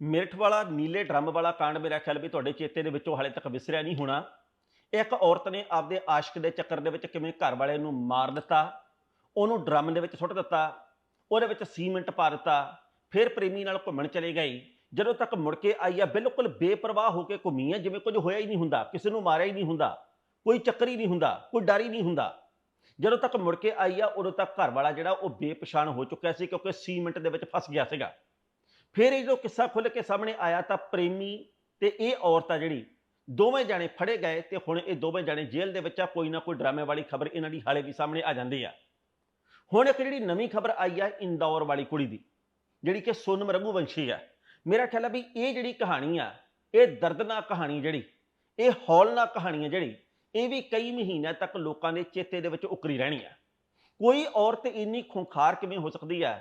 ਮਿਰਠ ਵਾਲਾ, ਨੀਲੇ ਡਰਮ ਵਾਲਾ ਕਾਂਡ ਮੇਰਾ ਖਿਆਲ ਵੀ ਤੁਹਾਡੇ ਚੇਤੇ ਦੇ ਵਿੱਚੋਂ ਹਾਲੇ ਤੱਕ ਵਿਸਰਿਆ ਨਹੀਂ ਹੋਣਾ। ਇੱਕ ਔਰਤ ਨੇ ਆਪਦੇ ਆਸ਼ਕ ਦੇ ਚੱਕਰ ਦੇ ਵਿੱਚ ਕਿਵੇਂ ਘਰ ਵਾਲੇ ਨੂੰ ਮਾਰ ਦਿੱਤਾ, ਉਹਨੂੰ ਡਰਮ ਦੇ ਵਿੱਚ ਸੁੱਟ ਦਿੱਤਾ, ਉਹਦੇ ਵਿੱਚ ਸੀਮੈਂਟ ਪਾ ਦਿੱਤਾ, ਫਿਰ ਪ੍ਰੇਮੀ ਨਾਲ ਘੁੰਮਣ ਚਲੇ ਗਈ। ਜਦੋਂ ਤੱਕ ਮੁੜ ਕੇ ਆਈ ਆ, ਬਿਲਕੁਲ ਬੇਪਰਵਾਹ ਹੋ ਕੇ ਘੁੰਮੀ ਆ, ਜਿਵੇਂ ਕੁਝ ਹੋਇਆ ਹੀ ਨਹੀਂ ਹੁੰਦਾ, ਕਿਸੇ ਨੂੰ ਮਾਰਿਆ ਹੀ ਨਹੀਂ ਹੁੰਦਾ, ਕੋਈ ਚੱਕਰ ਹੀ ਨਹੀਂ ਹੁੰਦਾ, ਕੋਈ ਡਰ ਹੀ ਨਹੀਂ ਹੁੰਦਾ। ਜਦੋਂ ਤੱਕ ਮੁੜ ਕੇ ਆਈ ਆ, ਉਦੋਂ ਤੱਕ ਘਰ ਵਾਲਾ ਜਿਹੜਾ ਉਹ ਬੇਪਛਾਣ ਹੋ ਚੁੱਕਿਆ ਸੀ, ਕਿਉਂਕਿ ਸੀਮੈਂਟ ਦੇ ਵਿੱਚ ਫਸ ਗਿਆ ਸੀਗਾ। ਫਿਰ ਇਹ ਜੋ ਕਿੱਸਾ ਖੁੱਲ ਕੇ ਸਾਹਮਣੇ ਆਇਆ ਤਾਂ ਪ੍ਰੇਮੀ ਤੇ ਇਹ ਔਰਤ ਆ ਜਿਹੜੀ, ਦੋਵੇਂ ਜਾਣੇ ਫੜੇ ਗਏ ਤੇ ਹੁਣ ਇਹ ਦੋਵੇਂ ਜਾਣੇ ਜੇਲ੍ਹ ਦੇ ਵਿੱਚ ਆ, ਕੋਈ ਨਾ ਕੋਈ ਡਰਾਮੇ ਵਾਲੀ ਖਬਰ ਇਹਨਾਂ ਦੀ ਹਾਲੇ ਵੀ ਸਾਹਮਣੇ ਆ ਜਾਂਦੀ ਆ। ਹੁਣ ਇੱਕ ਜਿਹੜੀ ਨਵੀਂ ਖਬਰ ਆਈ ਆ ਇੰਦੌਰ ਵਾਲੀ ਕੁੜੀ ਦੀ, ਜਿਹੜੀ ਕਿ ਸੋਨਮ ਰਘੂਵੰਸ਼ੀ ਆ। ਮੇਰਾ ਖਿਆਲ ਆ ਵੀ ਇਹ ਜਿਹੜੀ ਕਹਾਣੀ ਆ, ਇਹ ਦਰਦਨਾਕ ਕਹਾਣੀ ਜਿਹੜੀ, ਇਹ ਹੌਲਨਾਕ ਕਹਾਣੀ ਆ ਜਿਹੜੀ, ਇਹ ਵੀ ਕਈ ਮਹੀਨਿਆਂ ਤੱਕ ਲੋਕਾਂ ਦੇ ਚੇਤੇ ਦੇ ਵਿੱਚ ਉਕਰੀ ਰਹਿਣੀ ਆ। ਕੋਈ ਔਰਤ ਇੰਨੀ ਖੁੰਖਾਰ ਕਿਵੇਂ ਹੋ ਸਕਦੀ ਆ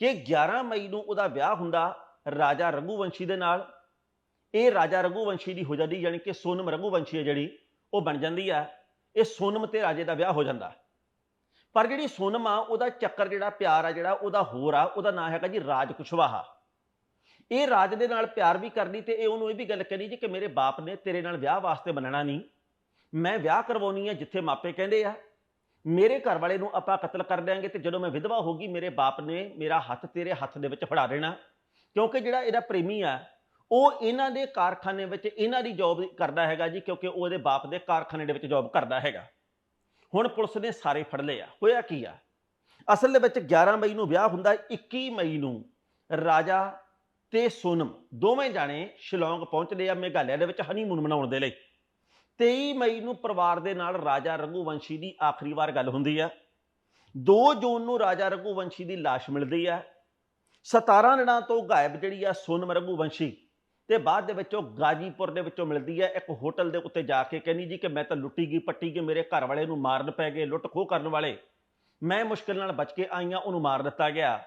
ਕਿ 11 ਮਈ ਨੂੰ ਉਹਦਾ ਵਿਆਹ ਹੁੰਦਾ ਰਾਜਾ ਰਘੂਵੰਸ਼ੀ ਦੇ ਨਾਲ। ਇਹ ਰਾਜਾ ਰਘੂਵੰਸ਼ੀ ਦੀ ਹੋ ਜਾਂਦੀ ਯਾਨੀ ਕਿ ਸੋਨਮ ਰਘੂਵੰਸ਼ੀ ਹੈ ਜਿਹੜੀ, ਉਹ ਬਣ ਜਾਂਦੀ ਆ ਇਹ ਸੋਨਮ ਤੇ ਰਾਜੇ ਦਾ ਵਿਆਹ ਹੋ ਜਾਂਦਾ। ਪਰ ਜਿਹੜੀ ਸੋਨਮ ਆ, ਉਹਦਾ ਚੱਕਰ ਜਿਹੜਾ ਪਿਆਰ ਆ, ਜਿਹੜਾ ਉਹਦਾ ਹੋਰ ਆ, ਉਹਦਾ ਨਾਂ ਹੈਗਾ ਜੀ ਰਾਜ ਕੁਸ਼ਵਾਹਾ। ਇਹ ਰਾਜ ਦੇ ਨਾਲ ਪਿਆਰ ਵੀ ਕਰਨੀ ਤੇ ਇਹ ਉਹਨੂੰ ਇਹ ਵੀ ਗੱਲ ਕਹਿਣੀ ਜੀ ਕਿ ਮੇਰੇ ਬਾਪ ਨੇ ਤੇਰੇ ਨਾਲ ਵਿਆਹ ਵਾਸਤੇ ਮੰਨਣਾ ਨਹੀਂ। ਮੈਂ ਵਿਆਹ ਕਰਵਾਉਣੀ ਆ ਜਿੱਥੇ ਮਾਪੇ ਕਹਿੰਦੇ ਆ। ਮੇਰੇ ਘਰ ਵਾਲੇ ਨੂੰ ਆਪਾਂ ਕਤਲ ਕਰ ਦਿਆਂਗੇ ਤੇ ਜਦੋਂ ਮੈਂ ਵਿਧਵਾ ਹੋ ਗਈ, ਮੇਰੇ ਬਾਪ ਨੇ ਮੇਰਾ ਹੱਥ ਤੇਰੇ ਹੱਥ ਦੇ ਵਿੱਚ ਫੜਾ ਦੇਣਾ। ਕਿਉਂਕਿ ਜਿਹੜਾ ਇਹਦਾ ਪ੍ਰੇਮੀ ਆ, ਉਹ ਇਹਨਾਂ ਦੇ ਕਾਰਖਾਨੇ ਵਿੱਚ ਇਹਨਾਂ ਦੀ ਜੌਬ ਕਰਦਾ ਹੈਗਾ ਜੀ, ਕਿਉਂਕਿ ਉਹ ਉਹਦੇ ਬਾਪ ਦੇ ਕਾਰਖਾਨੇ ਦੇ ਵਿੱਚ ਜੌਬ ਕਰਦਾ ਹੈਗਾ। ਹੁਣ ਪੁਲਿਸ ਨੇ ਸਾਰੇ ਫੜ ਲਏ ਆ। ਹੋਇਆ ਕੀ ਆ? ਅਸਲ ਦੇ ਵਿੱਚ 11 ਮਈ ਨੂੰ ਵਿਆਹ ਹੁੰਦਾ 21 ਮਈ ਨੂੰ ਰਾਜਾ ਤੇ ਸੋਨਮ, ਦੋਵੇਂ ਜਾਣੇ ਸ਼ਿਲੌਂਗ ਪਹੁੰਚਦੇ ਆ ਮੇਘਾਲਿਆ ਦੇ ਵਿੱਚ ਹਨੀਮੂਨ ਮਨਾਉਣ ਦੇ ਲਈ। 23 ਮਈ ਨੂੰ ਪਰਿਵਾਰ ਦੇ ਨਾਲ ਰਾਜਾ ਰਘੂਵੰਸ਼ੀ ਦੀ ਆਖਰੀ ਵਾਰ ਗੱਲ ਹੁੰਦੀ ਹੈ 2 ਜੂਨ ਨੂੰ ਰਾਜਾ ਰਘੂਵੰਸ਼ੀ ਦੀ ਲਾਸ਼ ਮਿਲਦੀ ਹੈ 17 ਦਿਨਾਂ ਤੋਂ ਗਾਇਬ ਜਿਹੜੀ ਆ ਸੋਨਮ ਰਘੂਵੰਸ਼ੀ ਤੇ ਬਾਅਦ ਦੇ ਵਿੱਚੋਂ ਗਾਜੀਪੁਰ ਦੇ ਵਿੱਚੋਂ ਮਿਲਦੀ ਹੈ ਇੱਕ ਹੋਟਲ ਦੇ ਉੱਤੇ ਜਾ ਕੇ ਕਹਿੰਦੀ ਜੀ ਕਿ ਮੈਂ ਤਾਂ ਲੁੱਟੀ ਗਈ, ਪੱਟੀ ਗਈ, ਮੇਰੇ ਘਰ ਵਾਲੇ ਨੂੰ ਮਾਰਨ ਪੈ ਗਏ, ਲੁੱਟ ਖੋਹ ਕਰਨ ਵਾਲੇ। ਮੈਂ ਮੁਸ਼ਕਿਲ ਨਾਲ ਬਚ ਕੇ ਆਈਆਂ, ਉਹਨੂੰ ਮਾਰ ਦਿੱਤਾ ਗਿਆ।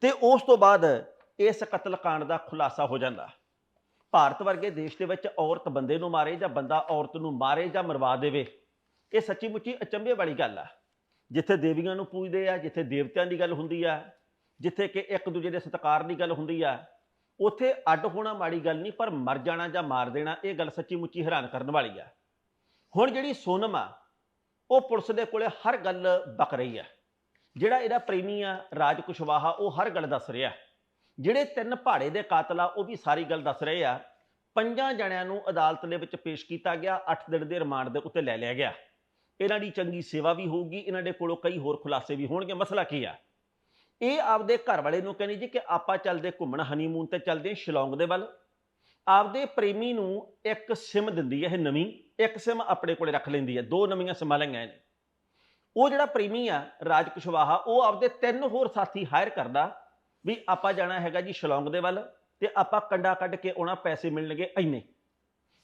ਤੇ ਉਸ ਤੋਂ ਬਾਅਦ ਇਸ ਕਤਲकांड ਦਾ ਖੁਲਾਸਾ ਹੋ ਜਾਂਦਾ। ਭਾਰਤ ਵਰਗੇ ਦੇਸ਼ ਦੇ ਵਿੱਚ ਔਰਤ ਬੰਦੇ ਨੂੰ ਮਾਰੇ ਜਾਂ ਬੰਦਾ ਔਰਤ ਨੂੰ ਮਾਰੇ ਜਾਂ ਮਰਵਾ ਦੇਵੇ, ਇਹ ਸੱਚੀ ਮੁੱਚੀ ਅਚੰਭੇ ਵਾਲੀ ਗੱਲ ਆ। ਜਿੱਥੇ ਦੇਵੀਆਂ ਨੂੰ ਪੂਜਦੇ ਆ, ਜਿੱਥੇ ਦੇਵਤਿਆਂ ਦੀ ਗੱਲ ਹੁੰਦੀ ਆ, ਜਿੱਥੇ ਕਿ ਇੱਕ ਦੂਜੇ ਦੇ ਸਤਿਕਾਰ ਦੀ ਗੱਲ ਹੁੰਦੀ ਆ, ਉੱਥੇ ਅੱਡ ਹੋਣਾ ਮਾੜੀ ਗੱਲ ਨਹੀਂ, ਪਰ ਮਰ ਜਾਣਾ ਜਾਂ ਮਾਰ ਦੇਣਾ, ਇਹ ਗੱਲ ਸੱਚੀ ਮੁੱਚੀ ਹੈਰਾਨ ਕਰਨ ਵਾਲੀ ਆ। ਹੁਣ ਜਿਹੜੀ ਸੋਨਮ ਆ, ਉਹ ਪੁਲਿਸ ਦੇ ਕੋਲੇ ਹਰ ਗੱਲ ਬਕ ਰਹੀ ਆ। ਜਿਹੜਾ ਇਹਦਾ ਪ੍ਰੇਮੀ ਆ ਰਾਜ ਕੁਸ਼ਵਾਹਾ ਉਹ ਹਰ ਗੱਲ ਦੱਸ ਰਿਹਾ। ਜਿਹੜੇ ਤਿੰਨ ਪਹਾੜੇ ਦੇ ਕਾਤਲ ਆ ਉਹ ਵੀ ਸਾਰੀ ਗੱਲ ਦੱਸ ਰਹੇ ਆ। ਪੰਜਾਂ ਜਣਿਆਂ ਨੂੰ ਅਦਾਲਤ ਦੇ ਵਿੱਚ ਪੇਸ਼ ਕੀਤਾ ਗਿਆ 8 ਦਿਨ ਦੇ ਰਿਮਾਂਡ ਦੇ ਉੱਤੇ ਲੈ ਲਿਆ ਗਿਆ। ਇਹਨਾਂ ਦੀ ਚੰਗੀ ਸੇਵਾ ਵੀ ਹੋਊਗੀ, ਇਹਨਾਂ ਦੇ ਕੋਲੋਂ ਕਈ ਹੋਰ ਖੁਲਾਸੇ ਵੀ ਹੋਣਗੇ। ਮਸਲਾ ਕੀ ਆ? ਇਹ ਆਪਦੇ ਘਰ ਵਾਲੇ ਨੂੰ ਕਹਿੰਦੀ ਜੀ ਕਿ ਆਪਾਂ ਚੱਲਦੇ ਘੁੰਮਣ ਹਨੀਮੂਨ ਤੇ ਚੱਲਦੇ ਸ਼ਿਲੌਂਗ ਦੇ ਵੱਲ। ਆਪਦੇ ਪ੍ਰੇਮੀ ਨੂੰ ਇੱਕ ਸਿਮ ਦਿੰਦੀ ਹੈ, ਇਹ ਨਵੀਂ, ਇੱਕ ਸਿਮ ਆਪਣੇ ਕੋਲੇ ਰੱਖ ਲੈਂਦੀ ਹੈ। ਦੋ ਨਵੀਆਂ ਸਿਮਾਂ ਲਈਆਂ ਨੇ। ਉਹ ਜਿਹੜਾ ਪ੍ਰੇਮੀ ਆ, ਰਾਜ ਕੁਸ਼ਵਾਹਾ, ਉਹ ਆਪਦੇ ਤਿੰਨ ਹੋਰ ਸਾਥੀ ਹਾਇਰ ਕਰਦਾ। ਵੀ ਆਪਾਂ ਜਾਣਾ ਹੈਗਾ ਜੀ ਸ਼ਿਲੌਂਗ ਦੇ ਵੱਲ ਤੇ ਆਪਾਂ ਕੰਡਾ ਕੱਢ ਕੇ ਉਹਨਾਂ ਪੈਸੇ ਮਿਲਣਗੇ ਇੰਨੇ।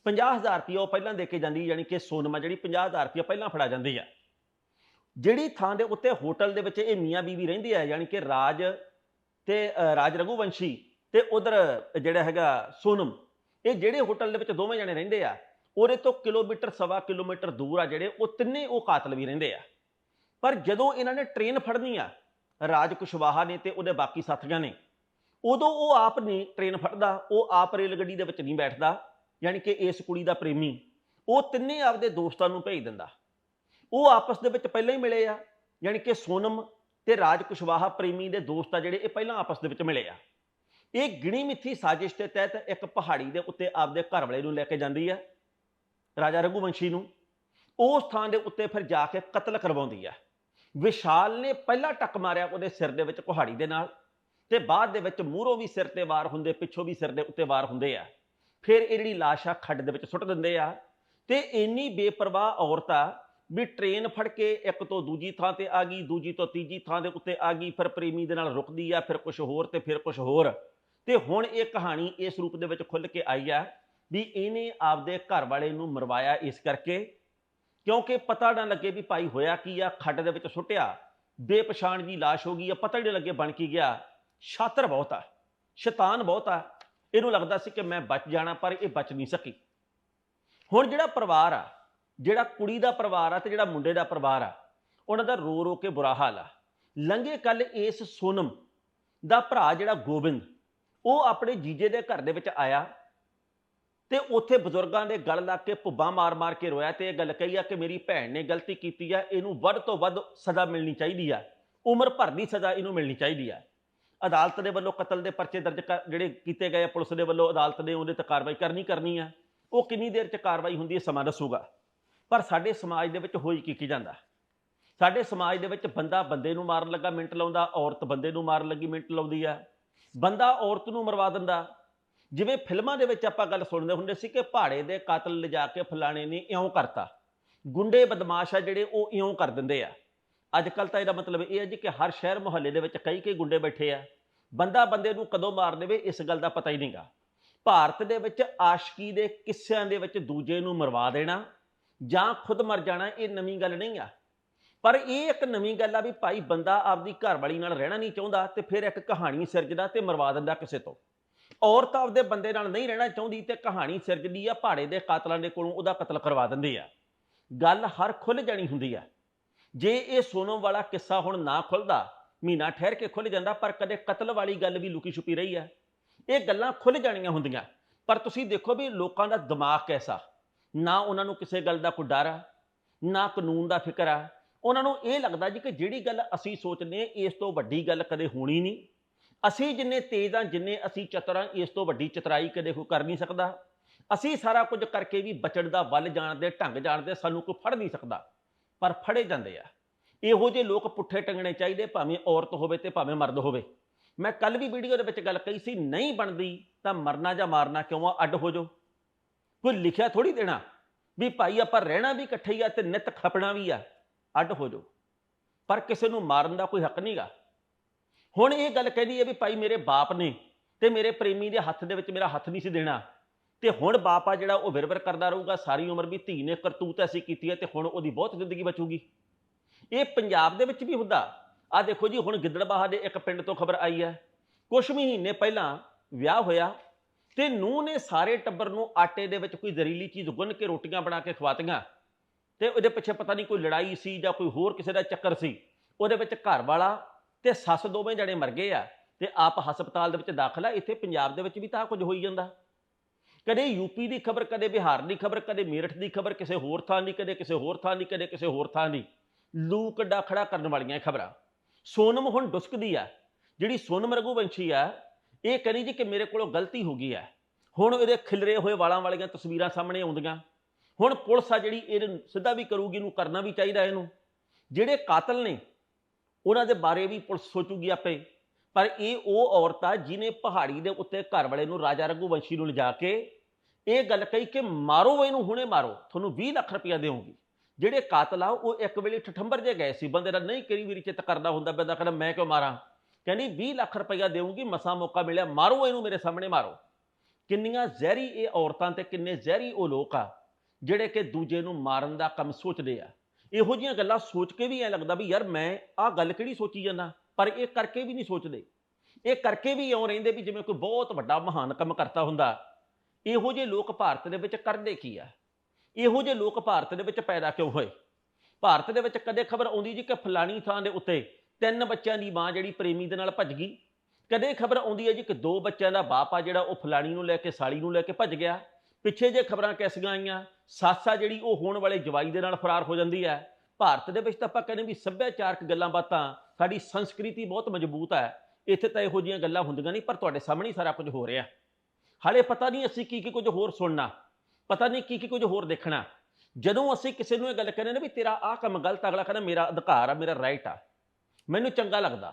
50000 ਰੁਪਏ ਉਹ ਪਹਿਲਾਂ ਦੇ ਕੇ ਜਾਂਦੀ, ਯਾਨੀ ਕਿ ਸੋਨਮਾ ਜਿਹੜੀ 50000 ਰੁਪਏ ਪਹਿਲਾਂ ਫੜਾ ਜਾਂਦੀ ਆ। ਜਿਹੜੀ ਥਾਂ ਦੇ ਉੱਤੇ ਹੋਟਲ ਦੇ ਵਿੱਚ ਇਹ ਮੀਆਂ ਬੀਵੀ ਰਹਿੰਦੇ ਆ, ਯਾਨੀ ਕਿ ਰਾਜ ਤੇ ਰਾਜ ਰਘੂਵੰਸ਼ੀ ਤੇ ਉਧਰ ਜਿਹੜਾ ਹੈਗਾ ਸੋਨਮ, ਇਹ ਜਿਹੜੇ ਹੋਟਲ ਦੇ ਵਿੱਚ ਦੋਵੇਂ ਜਣੇ ਰਹਿੰਦੇ ਆ, ਉਹਦੇ ਤੋਂ ਕਿਲੋਮੀਟਰ, ਸਵਾ ਕਿਲੋਮੀਟਰ ਦੂਰ ਆ ਜਿਹੜੇ, ਉਹ ਤਿੰਨੇ ਉਹ ਕਾਤਲ ਵੀ ਰਹਿੰਦੇ ਆ। ਪਰ ਜਦੋਂ ਇਹਨਾਂ ਨੇ ਟ੍ਰੇਨ ਫੜਨੀ ਆ ਰਾਜ ਕੁਸ਼ਵਾਹਾ ਨੇ ਤੇ ਉਹਦੇ ਬਾਕੀ ਸਾਥੀਆਂ ਨੇ। ਉਦੋਂ ਉਹ ਆਪ ਨਹੀਂ ਟ੍ਰੇਨ ਫੜਦਾ, ਉਹ ਆਪ ਰੇਲ ਗੱਡੀ ਦੇ ਵਿੱਚ ਨਹੀਂ ਬੈਠਦਾ, ਯਾਨੀ ਕਿ ਇਸ ਕੁੜੀ ਦਾ ਪ੍ਰੇਮੀ। ਉਹ ਤਿੰਨੇ ਆਪਦੇ ਦੋਸਤਾਂ ਨੂੰ ਭੇਜ ਦਿੰਦਾ। ਉਹ ਆਪਸ ਦੇ ਵਿੱਚ ਪਹਿਲਾਂ ਹੀ ਮਿਲੇ ਆ, ਯਾਨੀ ਕਿ ਸੋਨਮ ਤੇ ਰਾਜ ਕੁਸ਼ਵਾਹਾ ਪ੍ਰੇਮੀ ਦੇ ਦੋਸਤ ਆ ਜਿਹੜੇ, ਇਹ ਪਹਿਲਾਂ ਆਪਸ ਦੇ ਵਿੱਚ ਮਿਲੇ ਆ। ਇਹ ਗਿਣੀ ਮਿੱਥੀ ਸਾਜ਼ਿਸ਼ ਦੇ ਤਹਿਤ ਇੱਕ ਪਹਾੜੀ ਦੇ ਉੱਤੇ ਆਪਦੇ ਘਰ ਵਾਲੇ ਨੂੰ ਲੈ ਕੇ ਜਾਂਦੀ ਆ, ਰਾਜਾ ਰਘੂਵੰਸ਼ੀ ਨੂੰ। ਉਸ ਥਾਂ ਦੇ ਉੱਤੇ ਫਿਰ ਜਾ ਕੇ ਕਤਲ ਕਰਵਾਉਂਦੀ ਆ। ਵਿਸ਼ਾਲ ਨੇ ਪਹਿਲਾ ਟੱਕ ਮਾਰਿਆ ਉਹਦੇ ਸਿਰ ਦੇ ਵਿੱਚ ਕੁਹਾੜੀ ਦੇ ਨਾਲ ਤੇ ਬਾਅਦ ਦੇ ਵਿੱਚ ਮੂਹਰੋਂ ਵੀ ਸਿਰ ਤੇ ਵਾਰ ਹੁੰਦੇ, ਪਿੱਛੋਂ ਵੀ ਸਿਰ ਦੇ ਉੱਤੇ ਵਾਰ ਹੁੰਦੇ ਆ। ਫਿਰ ਇਹ ਜਿਹੜੀ ਲਾਸ਼ ਆ, ਖੱਡ ਦੇ ਵਿੱਚ ਸੁੱਟ ਦਿੰਦੇ ਆ ਤੇ ਇੰਨੀ ਬੇਪਰਵਾਹ ਔਰਤ ਆ ਵੀ ਟ੍ਰੇਨ ਫੜ ਕੇ ਇੱਕ ਤੋਂ ਦੂਜੀ ਥਾਂ ਤੇ ਆ ਗਈ, ਦੂਜੀ ਤੋਂ ਤੀਜੀ ਥਾਂ ਦੇ ਉੱਤੇ ਆ ਗਈ, ਫਿਰ ਪ੍ਰੇਮੀ ਦੇ ਨਾਲ ਰੁਕਦੀ ਆ, ਫਿਰ ਕੁਝ ਹੋਰ ਤੇ ਫਿਰ ਕੁਝ ਹੋਰ। ਤੇ ਹੁਣ ਇਹ ਕਹਾਣੀ ਇਸ ਰੂਪ ਦੇ ਵਿੱਚ ਖੁੱਲ ਕੇ ਆਈ ਆ ਵੀ ਇਹਨੇ ਆਪਦੇ ਘਰ ਵਾਲੇ ਨੂੰ ਮਰਵਾਇਆ ਇਸ ਕਰਕੇ ਕਿਉਂਕਿ ਪਤਾ ਨਾ ਲੱਗੇ ਵੀ ਭਾਈ ਹੋਇਆ ਕੀ ਆ, ਖੱਡ ਦੇ ਵਿੱਚ ਸੁੱਟਿਆ, ਬੇਪਛਾਣ ਜੀ ਲਾਸ਼ ਹੋ ਗਈ ਆ, ਪਤਾ ਹੀ ਨਹੀਂ ਲੱਗੇ ਬਣ ਕੀ ਗਿਆ। ਸ਼ਾਤਰ ਬਹੁਤ ਆ, ਸ਼ੈਤਾਨ ਬਹੁਤ ਆ। ਇਹਨੂੰ ਲੱਗਦਾ ਸੀ ਕਿ ਮੈਂ ਬਚ ਜਾਣਾ, ਪਰ ਇਹ ਬਚ ਨਹੀਂ ਸਕੀ। ਹੁਣ ਜਿਹੜਾ ਪਰਿਵਾਰ ਆ, ਜਿਹੜਾ ਕੁੜੀ ਦਾ ਪਰਿਵਾਰ ਆ ਤੇ ਜਿਹੜਾ ਮੁੰਡੇ ਦਾ ਪਰਿਵਾਰ ਆ, ਉਹਨਾਂ ਦਾ ਰੋ ਰੋ ਕੇ ਬੁਰਾ ਹਾਲ ਆ। ਲੰਘੇ ਕੱਲ ਇਸ ਸੋਨਮ ਦਾ ਭਰਾ ਜਿਹੜਾ ਗੋਬਿੰਦ, ਉਹ ਆਪਣੇ ਜੀਜੇ ਦੇ ਘਰ ਦੇ ਵਿੱਚ ਆਇਆ। ਤੇ ਉੱਥੇ ਬਜ਼ੁਰਗਾਂ ਦੇ ਗਲ ਲੱਗ ਕੇ ਭੁੱਬਾਂ ਮਾਰ-ਮਾਰ ਕੇ ਰੋਇਆ ਤੇ ਇਹ ਗੱਲ ਕਹੀ ਆ ਕਿ ਮੇਰੀ ਭੈਣ ਨੇ ਗਲਤੀ ਕੀਤੀ ਆ ਇਹਨੂੰ ਵੱਧ ਤੋਂ ਵੱਧ ਸਜ਼ਾ ਮਿਲਣੀ ਚਾਹੀਦੀ ਆ। ਉਮਰ ਭਰ ਦੀ ਸਜ਼ਾ ਇਹਨੂੰ ਮਿਲਣੀ ਚਾਹੀਦੀ ਆ। ਅਦਾਲਤ ਦੇ ਵੱਲੋਂ ਕਤਲ ਦੇ ਪਰਚੇ ਦਰਜ ਕਰ- ਜਿਹੜੇ ਕੀਤੇ ਗਏ ਆ, ਪੁਲਿਸ ਦੇ ਵੱਲੋਂ ਅਦਾਲਤ ਨੇ ਉਹਦੇ ਤੇ ਕਾਰਵਾਈ ਕਰਨੀ ਕਰਨੀ ਆ। ਉਹ ਕਿੰਨੀ ਦੇਰ ਚ ਕਾਰਵਾਈ ਹੁੰਦੀ ਹੈ ਸਮਾਂ ਦੱਸੂਗਾ। ਪਰ ਸਾਡੇ ਸਮਾਜ ਦੇ ਵਿੱਚ ਹੋਈ ਕੀ ਕੀ ਜਾਂਦਾ? ਸਾਡੇ ਸਮਾਜ ਦੇ ਵਿੱਚ ਬੰਦਾ ਬੰਦੇ ਨੂੰ ਮਾਰਨ ਲੱਗਾ ਮਿੰਟ ਲਾਉਂਦਾ ਔਰਤ ਬੰਦੇ ਨੂੰ ਮਾਰਨ ਲੱਗੀ ਮਿੰਟ ਲਾਉਂਦੀ ਆ। ਬੰਦਾ ਔਰਤ ਨੂੰ ਮਰਵਾ ਦਿੰਦਾ। ਜਿਵੇਂ ਫਿਲਮਾਂ ਦੇ ਵਿੱਚ ਆਪਾਂ ਗੱਲ ਸੁਣਦੇ ਹੁੰਦੇ ਸੀ ਕਿ ਪਹਾੜੇ ਦੇ ਕਾਤਲ ਲਿਜਾ ਕੇ ਫਲਾਣੇ ਨੇ ਇਉਂ ਕਰਤਾ। ਗੁੰਡੇ ਬਦਮਾਸ਼ ਆ ਜਿਹੜੇ ਉਹ ਇਉਂ ਕਰ ਦਿੰਦੇ ਆ। ਅੱਜ ਕੱਲ ਤਾਂ ਇਹਦਾ ਮਤਲਬ ਇਹ ਹੈ ਜੀ ਕਿ ਹਰ ਸ਼ਹਿਰ ਮੁਹੱਲੇ ਦੇ ਵਿੱਚ ਕਈ ਕਈ ਗੁੰਡੇ ਬੈਠੇ ਆ। ਬੰਦਾ ਬੰਦੇ ਨੂੰ ਕਦੋਂ ਮਾਰ ਦੇਵੇ, ਇਸ ਗੱਲ ਦਾ ਪਤਾ ਹੀ ਨਹੀਂਗਾ। ਭਾਰਤ ਦੇ ਵਿੱਚ ਆਸ਼ਕੀ ਦੇ ਕਿੱਸਿਆਂ ਦੇ ਵਿੱਚ ਦੂਜੇ ਨੂੰ ਮਰਵਾ ਦੇਣਾ ਜਾਂ ਖੁਦ ਮਰ ਜਾਣਾ, ਇਹ ਨਵੀਂ ਗੱਲ ਨਹੀਂ ਆ। ਪਰ ਇਹ ਇੱਕ ਨਵੀਂ ਗੱਲ ਆ ਵੀ ਭਾਈ ਬੰਦਾ ਆਪਦੀ ਘਰਵਾਲੀ ਨਾਲ ਰਹਿਣਾ ਨਹੀਂ ਚਾਹੁੰਦਾ ਤੇ ਫਿਰ ਇੱਕ ਕਹਾਣੀ ਸਿਰਜਦਾ ਤੇ ਮਰਵਾ ਦਿੰਦਾ ਕਿਸੇ ਤੋਂ। ਔਰਤ ਆਪਦੇ ਬੰਦੇ ਨਾਲ ਨਹੀਂ ਰਹਿਣਾ ਚਾਹੁੰਦੀ ਤੇ ਕਹਾਣੀ ਸਿਰਜਦੀ ਆ, ਪਹਾੜੇ ਦੇ ਕਾਤਲਾਂ ਦੇ ਕੋਲੋਂ ਉਹਦਾ ਕਤਲ ਕਰਵਾ ਦਿੰਦੇ ਆ। ਗੱਲ ਹਰ ਖੁੱਲ ਜਾਣੀ ਹੁੰਦੀ ਆ। ਜੇ ਇਹ ਸੋਨਮ ਵਾਲਾ ਕਿੱਸਾ ਹੁਣ ਨਾ ਖੁੱਲਦਾ, ਮਹੀਨਾ ਠਹਿਰ ਕੇ ਖੁੱਲ ਜਾਂਦਾ, ਪਰ ਕਦੇ ਕਤਲ ਵਾਲੀ ਗੱਲ ਵੀ ਲੁਕੀ ਛੁਪੀ ਰਹੀ ਆ। ਇਹ ਗੱਲਾਂ ਖੁੱਲ ਜਾਣੀਆਂ ਹੁੰਦੀਆਂ, ਪਰ ਤੁਸੀਂ ਦੇਖੋ ਵੀ ਲੋਕਾਂ ਦਾ ਦਿਮਾਗ ਕੈਸਾ। ਨਾ ਉਹਨਾਂ ਨੂੰ ਕਿਸੇ ਗੱਲ ਦਾ ਕੋਈ ਡਰ ਆ, ਨਾ ਕਾਨੂੰਨ ਦਾ ਫਿਕਰ ਆ। ਉਹਨਾਂ ਨੂੰ ਇਹ ਲੱਗਦਾ ਜੀ ਕਿ ਜਿਹੜੀ ਗੱਲ ਅਸੀਂ ਸੋਚਦੇ ਇਸ ਤੋਂ ਵੱਡੀ ਗੱਲ ਕਦੇ ਹੋਣੀ ਨਹੀਂ। ਅਸੀਂ ਜਿੰਨੇ ਤੇਜ਼ ਆ ਜਿੰਨੇ ਅਸੀਂ ਚਤਰਾਂ ਇਸ ਤੋਂ ਵੱਡੀ ਚਤਰਾਈ ਕਦੇ ਕੋਈ ਕਰ ਨਹੀਂ ਸਕਦਾ। ਅਸੀਂ ਸਾਰਾ ਕੁਝ ਕਰਕੇ ਵੀ ਬਚਣ ਦਾ ਵੱਲ ਜਾਣਦੇ, ਢੰਗ ਜਾਣਦੇ, ਸਾਨੂੰ ਕੋਈ ਫੜ ਨਹੀਂ ਸਕਦਾ। ਪਰ ਫੜੇ ਜਾਂਦੇ ਆ। ਇਹੋ ਜਿਹੇ ਲੋਕ ਪੁੱਠੇ ਟੰਗਣੇ ਚਾਹੀਦੇ, ਭਾਵੇਂ ਔਰਤ ਹੋਵੇ ਤੇ ਭਾਵੇਂ ਮਰਦ ਹੋਵੇ। ਮੈਂ ਕੱਲ ਵੀ ਵੀਡੀਓ ਦੇ ਵਿੱਚ ਗੱਲ ਕਹੀ ਸੀ, ਨਹੀਂ ਬਣਦੀ ਤਾਂ ਮਰਨਾ ਜਾਂ ਮਾਰਨਾ ਕਿਉਂ ਆ? ਅੱਡ ਹੋ ਜਾਓ। ਕੋਈ ਲਿਖਿਆ ਥੋੜੀ ਦੇਣਾ ਵੀ ਭਾਈ ਆਪਾਂ ਰਹਿਣਾ ਵੀ ਇਕੱਠੇ ਹੀ ਆ ਤੇ ਨਿਤ ਖਪਣਾ ਵੀ ਆ। ਅੱਡ ਹੋ ਜਾਓ। ਪਰ ਕਿਸੇ ਨੂੰ ਮਾਰਨ ਦਾ ਕੋਈ ਹੱਕ ਨਹੀਂਗਾ ਹੁਣ ਇਹ ਗੱਲ ਕਹਿੰਦੀ ਹੈ ਵੀ ਭਾਈ ਮੇਰੇ ਬਾਪ ਨੇ ਤੇ ਮੇਰੇ ਪ੍ਰੇਮੀ ਦੇ ਹੱਥ ਦੇ ਵਿੱਚ ਮੇਰਾ ਹੱਥ ਨਹੀਂ ਸੀ ਦੇਣਾ। ਤੇ ਹੁਣ ਬਾਪ ਆ ਜਿਹੜਾ ਉਹ ਵਿਰਵਰ ਕਰਦਾ ਰਹੂਗਾ, ਸਾਰੀ ਉਮਰ ਵੀ ਧੀ ਨੇ ਕਰਤੂਤ ਐਸੀ ਕੀਤੀ ਹੈ ਤੇ ਹੁਣ ਉਹਦੀ ਬਹੁਤ ਜ਼ਿੰਦਗੀ ਬਚੂਗੀ। ਇਹ ਪੰਜਾਬ ਦੇ ਵਿੱਚ ਵੀ ਹੁੰਦਾ। ਆ ਦੇਖੋ ਜੀ, ਹੁਣ ਗਿੱਦੜਬਾਹਾ ਦੇ ਇੱਕ ਪਿੰਡ ਤੋਂ ਖਬਰ ਆਈ ਹੈ। ਕੁਝ ਮਹੀਨੇ ਪਹਿਲਾਂ ਵਿਆਹ ਹੋਇਆ ਤੇ ਨੂੰਹ ਨੇ ਸਾਰੇ ਟੱਬਰ ਨੂੰ ਆਟੇ ਦੇ ਵਿੱਚ ਕੋਈ ਜ਼ਹਿਰੀਲੀ ਚੀਜ਼ ਗੁੰਨ ਕੇ ਰੋਟੀਆਂ ਬਣਾ ਕੇ ਖਵਾਤੀਆਂ। ਤੇ ਉਹਦੇ ਪਿੱਛੇ ਪਤਾ ਨਹੀਂ ਕੋਈ ਲੜਾਈ ਸੀ ਜਾਂ ਕੋਈ ਹੋਰ ਕਿਸੇ ਦਾ ਚੱਕਰ ਸੀ। ਉਹਦੇ ਵਿੱਚ ਘਰ ਵਾਲਾ ਤੇ ਸੱਸ ਦੋਵੇਂ ਜਣੇ ਮਰ ਗਏ ਆ ਤੇ ਆਪ ਹਸਪਤਾਲ ਦੇ ਵਿੱਚ ਦਾਖਲ ਆ, ਇੱਥੇ ਪੰਜਾਬ ਦੇ ਵਿੱਚ ਵੀ ਤਾਂ ਕੁਝ ਹੋਈ ਜਾਂਦਾ। ਕਦੇ ਯੂਪੀ ਦੀ ਖਬਰ, ਕਦੇ ਬਿਹਾਰ ਦੀ ਖਬਰ, ਕਦੇ ਮੇਰਠ ਦੀ ਖਬਰ, ਕਿਸੇ ਹੋਰ ਥਾਂ ਦੀ, ਕਦੇ ਕਿਸੇ ਹੋਰ ਥਾਂ ਦੀ, ਕਦੇ ਕਿਸੇ ਹੋਰ ਥਾਂ ਦੀ। ਲੂਕ ਡਾਖੜਾ ਕਰਨ ਵਾਲੀਆਂ ਖਬਰਾਂ। ਸੋਨਮ ਹੁਣ ਡੁਸਕਦੀ ਆ, ਜਿਹੜੀ ਸੋਨਮ ਰਘੂਵੰਸ਼ੀ ਆ, ਇਹ ਕਹਿੰਦੀ ਜੀ ਕਿ ਮੇਰੇ ਕੋਲੋਂ ਗਲਤੀ ਹੋ ਗਈ ਹੈ ਹੁਣ ਇਹਦੇ ਖਿਲਰੇ ਹੋਏ ਵਾਲਾਂ ਵਾਲੀਆਂ ਤਸਵੀਰਾਂ ਸਾਹਮਣੇ ਆਉਂਦੀਆਂ। ਹੁਣ ਪੁਲਿਸ ਆ ਜਿਹੜੀ ਇਹਨੂੰ ਸਿੱਧਾ ਵੀ ਕਰੂਗੀ, ਇਹਨੂੰ ਕਰਨਾ ਵੀ ਚਾਹੀਦਾ ਇਹਨੂੰ। ਜਿਹੜੇ ਕਾਤਲ ਨੇ ਉਹਨਾਂ ਦੇ ਬਾਰੇ ਵੀ ਪੁਲਿਸ ਸੋਚੂਗੀ ਆਪੇ। ਪਰ ਇਹ ਉਹ ਔਰਤ ਆ ਜਿਨੇ ਪਹਾੜੀ ਦੇ ਉੱਤੇ ਘਰ ਵਾਲੇ ਨੂੰ ਰਾਜਾ ਰਘੂਵੰਸ਼ੀ ਨੂੰ ਲਿਜਾ ਕੇ ਇਹ ਗੱਲ ਕਹੀ ਕਿ ਮਾਰੋ ਇਹਨੂੰ, ਹੁਣੇ ਮਾਰੋ, ਤੁਹਾਨੂੰ 20 ਲੱਖ ਰੁਪਇਆ ਦੇਵਾਂਗੀ। ਜਿਹੜੇ ਕਾਤਲ ਆ ਉਹ ਇੱਕ ਵੇਲੇ ਠਠੰਬਰ ਜੇ ਗਏ ਸੀ, ਬੰਦੇ ਦਾ ਨਹੀਂ ਕਈ ਵਾਰੀ ਚਿੱਤ ਕਰਦਾ ਹੁੰਦਾ, ਬੰਦਾ ਕਹਿੰਦਾ, ਮੈਂ ਕਿਉਂ ਮਾਰਾਂ? ਕਹਿੰਦੀ 20 ਲੱਖ ਰੁਪਇਆ ਦੇਵਾਂਗੀ, ਮਸਾ ਮੌਕਾ ਮਿਲਿਆ, ਮਾਰੋ ਇਹਨੂੰ ਮੇਰੇ ਸਾਹਮਣੇ, ਮਾਰੋ। ਕਿੰਨੀਆਂ ਜ਼ਹਿਰੀ ਇਹ ਔਰਤਾਂ ਤੇ ਕਿੰਨੇ ਜ਼ਹਿਰੀ ਉਹ ਲੋਕ ਆ, ਜਿਹੜੇ ਕਿ ਦੂਜੇ ਨੂੰ ਮਾਰਨ ਦਾ ਕੰਮ ਸੋਚਦੇ ਆ। ਇਹੋ ਜਿਹੀਆਂ ਗੱਲਾਂ ਸੋਚ ਕੇ ਵੀ ਐ ਲੱਗਦਾ ਵੀ ਯਾਰ ਮੈਂ ਆਹ ਗੱਲ ਕਿਹੜੀ ਸੋਚੀ ਜਾਂਦਾ? ਪਰ ਇਹ ਕਰਕੇ ਵੀ ਨਹੀਂ ਸੋਚਦੇ। ਇਹ ਕਰਕੇ ਵੀ ਇਉਂ ਰਹਿੰਦੇ ਵੀ ਜਿਵੇਂ ਕੋਈ ਬਹੁਤ ਵੱਡਾ ਮਹਾਨ ਕੰਮ ਕਰਤਾ ਹੁੰਦਾ। ਇਹੋ ਜਿਹੇ ਲੋਕ ਭਾਰਤ ਦੇ ਵਿੱਚ ਕਰਦੇ ਕੀ ਆ? ਇਹੋ ਜਿਹੇ ਲੋਕ ਭਾਰਤ ਦੇ ਵਿੱਚ ਪੈਦਾ ਕਿਉਂ ਹੋਏ? ਭਾਰਤ ਦੇ ਵਿੱਚ ਕਦੇ ਖਬਰ ਆਉਂਦੀ ਜੀ ਕਿ ਫਲਾਣੀ ਥਾਂ ਦੇ ਉੱਤੇ ਤਿੰਨ ਬੱਚਿਆਂ ਦੀ ਮਾਂ ਜਿਹੜੀ ਪ੍ਰੇਮੀ ਦੇ ਨਾਲ ਭੱਜ ਗਈ। ਕਦੇ ਖਬਰ ਆਉਂਦੀ ਹੈ ਜੀ ਕਿ ਦੋ ਬੱਚਿਆਂ ਦਾ ਬਾਪ ਆ ਜਿਹੜਾ ਉਹ ਫਲਾਣੀ ਨੂੰ ਲੈ ਕੇ ਸਾਲੀ ਨੂੰ ਲੈ ਕੇ ਭੱਜ ਗਿਆ। ਪਿੱਛੇ ਜੇ ਖਬਰਾਂ ਕੈਸੀਆਂ ਆਈਆਂ, ਸੱਸ ਆ ਜਿਹੜੀ ਉਹ ਹੋਣ ਵਾਲੇ ਜਵਾਈ ਦੇ ਨਾਲ ਫਰਾਰ ਹੋ ਜਾਂਦੀ ਹੈ। ਭਾਰਤ ਦੇ ਵਿੱਚ ਤਾਂ ਆਪਾਂ ਕਹਿੰਦੇ ਵੀ ਸੱਭਿਆਚਾਰਕ ਗੱਲਾਂ ਬਾਤਾਂ, ਸਾਡੀ ਸੰਸਕ੍ਰਿਤੀ ਬਹੁਤ ਮਜ਼ਬੂਤ ਹੈ। ਇੱਥੇ ਤਾਂ ਇਹੋ ਜਿਹੀਆਂ ਗੱਲਾਂ ਹੁੰਦੀਆਂ ਨਹੀਂ, ਪਰ ਤੁਹਾਡੇ ਸਾਹਮਣੇ ਸਾਰਾ ਕੁਝ ਹੋ ਰਿਹਾ। ਹਾਲੇ ਪਤਾ ਨਹੀਂ ਅਸੀਂ ਕੀ ਕੀ ਕੁਝ ਹੋਰ ਸੁਣਨਾ, ਪਤਾ ਨਹੀਂ ਕੀ ਕੀ ਕੁਝ ਹੋਰ ਦੇਖਣਾ। ਜਦੋਂ ਅਸੀਂ ਕਿਸੇ ਨੂੰ ਇਹ ਗੱਲ ਕਹਿੰਦੇ ਨੇ ਵੀ ਤੇਰਾ ਆਹ ਕੰਮ ਗਲਤ ਅਗਲਾ ਕਹਿੰਦਾ ਮੇਰਾ ਅਧਿਕਾਰ ਆ, ਮੇਰਾ ਰਾਈਟ ਆ। ਮੈਨੂੰ ਚੰਗਾ ਲੱਗਦਾ।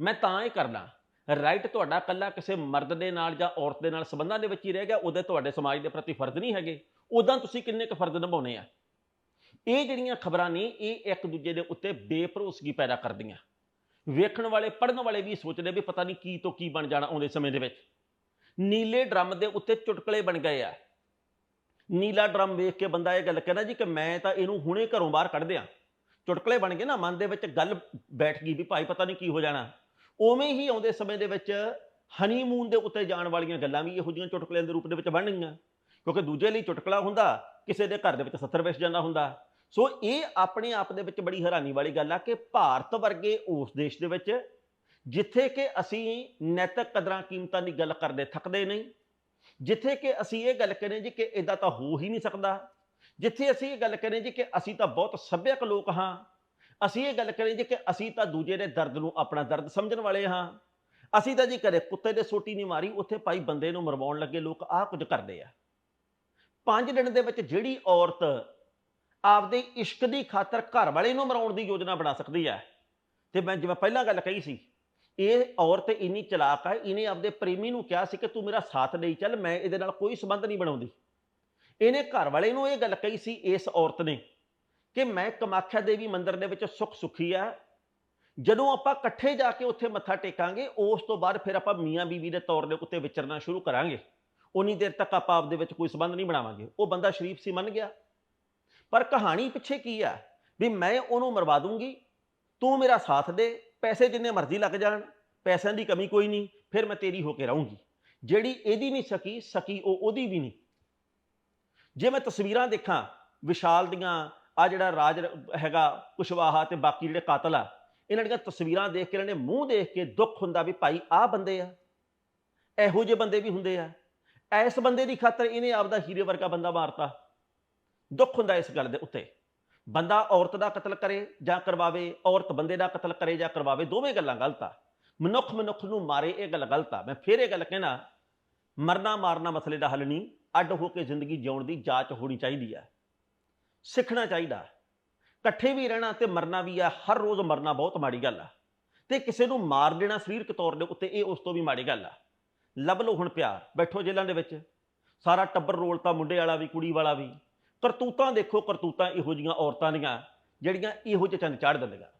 ਮੈਂ ਤਾਂ ਇਹ ਕਰਨਾ। ਰਾਈਟ ਤੁਹਾਡਾ ਕੱਲਾ ਕਿਸੇ ਮਰਦ ਦੇ ਨਾਲ ਜਾਂ ਔਰਤ ਦੇ ਨਾਲ ਸੰਬੰਧਾਂ ਦੇ ਵਿੱਚ ਹੀ ਰਹਿ ਗਿਆ, ਉਹਦੇ ਤੁਹਾਡੇ ਸਮਾਜ ਦੇ ਪ੍ਰਤੀ ਫਰਜ਼ ਨਹੀਂ ਹੈਗੇ। ਉਦਾਂ ਤੁਸੀਂ ਕਿੰਨੇ ਕੁ ਫਰਜ਼ ਨਿਭਾਉਣੇ ਆ? ਇਹ ਜਿਹੜੀਆਂ ਖਬਰਾਂ ਨੇ, ਇਹ ਇੱਕ ਦੂਜੇ ਦੇ ਉੱਤੇ ਬੇਭਰੋਸਗੀ ਪੈਦਾ ਕਰਦੀਆਂ। ਵੇਖਣ ਵਾਲੇ ਪੜਨ ਵਾਲੇ ਵੀ ਸੋਚਦੇ ਵੀ ਪਤਾ ਨਹੀਂ ਕੀ ਤੋਂ ਕੀ ਬਣ ਜਾਣਾ ਆਉਂਦੇ ਸਮੇਂ ਦੇ ਵਿੱਚ। ਨੀਲੇ ਡਰਮ ਦੇ ਉੱਤੇ ਚੁਟਕਲੇ ਬਣ ਗਏ ਆ। ਨੀਲਾ ਡਰਮ ਵੇਖ ਕੇ ਬੰਦਾ ਇਹ ਗੱਲ ਕਹਿੰਦਾ ਜੀ ਕਿ ਮੈਂ ਤਾਂ ਇਹਨੂੰ ਹੁਣੇ ਘਰੋਂ ਬਾਹਰ ਕੱਢ ਦਿਆਂ। ਚੁਟਕਲੇ ਬਣ ਗਏ ਨਾ, ਮਨ ਦੇ ਵਿੱਚ ਗੱਲ ਬੈਠ ਗਈ ਵੀ ਭਾਈ ਪਤਾ ਨਹੀਂ ਕੀ ਹੋ ਜਾਣਾ। ਉਵੇਂ ਹੀ ਆਉਂਦੇ ਸਮੇਂ ਦੇ ਵਿੱਚ ਹਨੀਮੂਨ ਦੇ ਉੱਤੇ ਜਾਣ ਵਾਲੀਆਂ ਗੱਲਾਂ ਵੀ ਇਹੋ ਜਿਹੀਆਂ ਚੁਟਕਲਿਆਂ ਦੇ ਰੂਪ ਦੇ ਵਿੱਚ ਬਣਨਗੀਆਂ ਕਿਉਂਕਿ ਦੂਜੇ ਲਈ ਚੁਟਕਲਾ ਹੁੰਦਾ, ਕਿਸੇ ਦੇ ਘਰ ਦੇ ਵਿੱਚ 70 ਵਿਸ ਜਾਂਦਾ ਹੁੰਦਾ। ਸੋ ਇਹ ਆਪਣੇ ਆਪ ਦੇ ਵਿੱਚ ਬੜੀ ਹੈਰਾਨੀ ਵਾਲੀ ਗੱਲ ਆ ਕਿ ਭਾਰਤ ਵਰਗੇ ਉਸ ਦੇਸ਼ ਦੇ ਵਿੱਚ ਜਿੱਥੇ ਕਿ ਅਸੀਂ ਨੈਤਿਕ ਕਦਰਾਂ ਕੀਮਤਾਂ ਦੀ ਗੱਲ ਕਰਦੇ ਥੱਕਦੇ ਨਹੀਂ, ਜਿੱਥੇ ਕਿ ਅਸੀਂ ਇਹ ਗੱਲ ਕਹਿੰਦੇ ਜੀ ਕਿ ਇਦਾਂ ਤਾਂ ਹੋ ਹੀ ਨਹੀਂ ਸਕਦਾ, ਜਿੱਥੇ ਅਸੀਂ ਇਹ ਗੱਲ ਕਹਿੰਦੇ ਜੀ ਕਿ ਅਸੀਂ ਤਾਂ ਬਹੁਤ ਸੱਭਿਅਕ ਲੋਕ ਹਾਂ ਅਸੀਂ ਇਹ ਗੱਲ ਕਰੇ ਜੀ ਕਿ ਅਸੀਂ ਤਾਂ ਦੂਜੇ ਦੇ ਦਰਦ ਨੂੰ ਆਪਣਾ ਦਰਦ ਸਮਝਣ ਵਾਲੇ ਹਾਂ। ਅਸੀਂ ਤਾਂ ਜੀ ਕਦੇ ਕੁੱਤੇ ਦੇ ਸੋਟੀ ਨਹੀਂ ਮਾਰੀ, ਉੱਥੇ ਭਾਈ ਬੰਦੇ ਨੂੰ ਮਰਵਾਉਣ ਲੱਗੇ ਲੋਕ ਆਹ ਕੁਝ ਕਰਦੇ ਆ। ਪੰਜ ਦਿਨ ਦੇ ਵਿੱਚ ਜਿਹੜੀ ਔਰਤ ਆਪਦੇ ਇਸ਼ਕ ਦੀ ਖਾਤਰ ਘਰ ਵਾਲੇ ਨੂੰ ਮਰਾਉਣ ਦੀ ਯੋਜਨਾ ਬਣਾ ਸਕਦੀ ਹੈ ਤੇ ਮੈਂ ਜਿਵੇਂ ਪਹਿਲਾਂ ਗੱਲ ਕਹੀ ਸੀ, ਇਹ ਔਰਤ ਇੰਨੀ ਚਲਾਕ ਹੈ ਇਹਨੇ ਆਪਦੇ ਪ੍ਰੇਮੀ ਨੂੰ ਕਿਹਾ ਸੀ ਕਿ ਤੂੰ ਮੇਰਾ ਸਾਥ ਨਹੀਂ ਚੱਲ, ਮੈਂ ਇਹਦੇ ਨਾਲ ਕੋਈ ਸੰਬੰਧ ਨਹੀਂ ਬਣਾਉਂਦੀ। ਇਹਨੇ ਘਰ ਵਾਲੇ ਨੂੰ ਇਹ ਗੱਲ ਕਹੀ ਸੀ, ਇਸ ਔਰਤ ਨੇ ਕਿ ਮੈਂ ਕਮਾਖਿਆ ਦੇਵੀ ਮੰਦਿਰ ਦੇ ਵਿੱਚ ਸੁਖ ਸੁਖੀ ਆ। ਜਦੋਂ ਆਪਾਂ ਇਕੱਠੇ ਜਾ ਕੇ ਉੱਥੇ ਮੱਥਾ ਟੇਕਾਂਗੇ, ਉਸ ਤੋਂ ਬਾਅਦ ਫਿਰ ਆਪਾਂ ਮੀਆਂ ਬੀਵੀ ਦੇ ਤੌਰ ਦੇ ਉੱਤੇ ਵਿਚਰਨਾ ਸ਼ੁਰੂ ਕਰਾਂਗੇ। ਉਨੀ ਦੇਰ ਤੱਕ ਆਪਾਂ ਆਪਦੇ ਵਿੱਚ ਕੋਈ ਸੰਬੰਧ ਨਹੀਂ ਬਣਾਵਾਂਗੇ। ਉਹ ਬੰਦਾ ਸ਼ਰੀਫ ਸੀ ਮੰਨ ਗਿਆ। ਪਰ ਕਹਾਣੀ ਪਿੱਛੇ ਕੀ ਆ? ਵੀ ਮੈਂ ਉਹਨੂੰ ਮਰਵਾ ਦੂੰਗੀ। ਤੂੰ ਮੇਰਾ ਸਾਥ ਦੇ। ਪੈਸੇ ਜਿੰਨੇ ਮਰਜ਼ੀ ਲੱਗ ਜਾਣ। ਪੈਸਿਆਂ ਦੀ ਕਮੀ ਕੋਈ ਨਹੀਂ। ਫਿਰ ਮੈਂ ਤੇਰੀ ਹੋ ਕੇ ਰਹੂੰਗੀ। ਜਿਹੜੀ ਇਹਦੀ ਨਹੀਂ ਸਕੀ ਸਕੀ ਉਹ ਉਹਦੀ ਵੀ ਨਹੀਂ। ਜੇ ਮੈਂ ਤਸਵੀਰਾਂ ਦੇਖਾਂ, ਵਿਸ਼ਾਲ ਦੀਆਂ ਆ ਜਿਹੜਾ ਰਾਜ ਹੈਗਾ ਕੁਸ਼ਵਾਹਾ ਤੇ ਬਾਕੀ ਜਿਹੜੇ ਕਾਤਲ ਆ, ਇਹਨਾਂ ਦੀਆਂ ਤਸਵੀਰਾਂ ਦੇਖ ਕੇ, ਇਹਨਾਂ ਨੇ ਮੂੰਹ ਦੇਖ ਕੇ ਦੁੱਖ ਹੁੰਦਾ ਵੀ ਭਾਈ ਆਹ ਬੰਦੇ ਆ। ਇਹੋ ਜਿਹੇ ਬੰਦੇ ਵੀ ਹੁੰਦੇ ਆ। ਐਸ ਬੰਦੇ ਦੀ ਖਾਤਰ ਇਹਨੇ ਆਪਦਾ ਹੀਰੇ ਵਰਗਾ ਬੰਦਾ ਮਾਰਤਾ। ਦੁੱਖ ਹੁੰਦਾ ਇਸ ਗੱਲ ਦੇ ਉੱਤੇ। ਬੰਦਾ ਔਰਤ ਦਾ ਕਤਲ ਕਰੇ ਜਾਂ ਕਰਵਾਵੇ, ਔਰਤ ਬੰਦੇ ਦਾ ਕਤਲ ਕਰੇ ਜਾਂ ਕਰਵਾਵੇ, ਦੋਵੇਂ ਗੱਲਾਂ ਗਲਤ ਆ। ਮਨੁੱਖ ਮਨੁੱਖ ਨੂੰ ਮਾਰੇ ਇਹ ਗੱਲ ਗਲਤ ਆ। ਮੈਂ ਫਿਰ ਇਹ ਗੱਲ ਕਹਿਣਾ, ਮਰਨਾ ਮਾਰਨਾ ਮਸਲੇ ਦਾ ਹੱਲ ਨਹੀਂ। ਅੱਡ ਹੋ ਕੇ ਜ਼ਿੰਦਗੀ ਜਿਉਣ ਦੀ ਜਾਂਚ ਹੋਣੀ ਚਾਹੀਦੀ ਆ। ਸਿੱਖਣਾ ਚਾਹੀਦਾ ਇਕੱਠੇ ਵੀ ਰਹਿਣਾ ਤੇ ਮਰਨਾ ਵੀ ਆ, ਹਰ ਰੋਜ਼ ਮਰਨਾ ਬਹੁਤ ਮਾੜੀ ਗੱਲ ਆ। ਤੇ ਕਿਸੇ ਨੂੰ ਮਾਰ ਦੇਣਾ ਸਰੀਰਕ ਤੌਰ ਦੇ ਉੱਤੇ ਇਹ ਉਸ ਤੋਂ ਵੀ ਮਾੜੀ ਗੱਲ ਆ। ਲੱਭ ਲਓ ਹੁਣ ਪਿਆਰ, ਬੈਠੋ ਜੇਲ੍ਹਾਂ ਦੇ ਵਿੱਚ। ਸਾਰਾ ਟੱਬਰ ਰੋਲਤਾ, ਮੁੰਡੇ ਵਾਲਾ ਵੀ, ਕੁੜੀ ਵਾਲਾ ਵੀ। ਕਰਤੂਤਾਂ ਦੇਖੋ, ਕਰਤੂਤਾਂ ਇਹੋ ਜੀਆਂ ਔਰਤਾਂ ਦੀਆਂ, ਜਿਹੜੀਆਂ ਇਹੋ ਜਿਹੇ ਚੰਦ ਚਾੜ ਦਿੰਦੀਆਂ।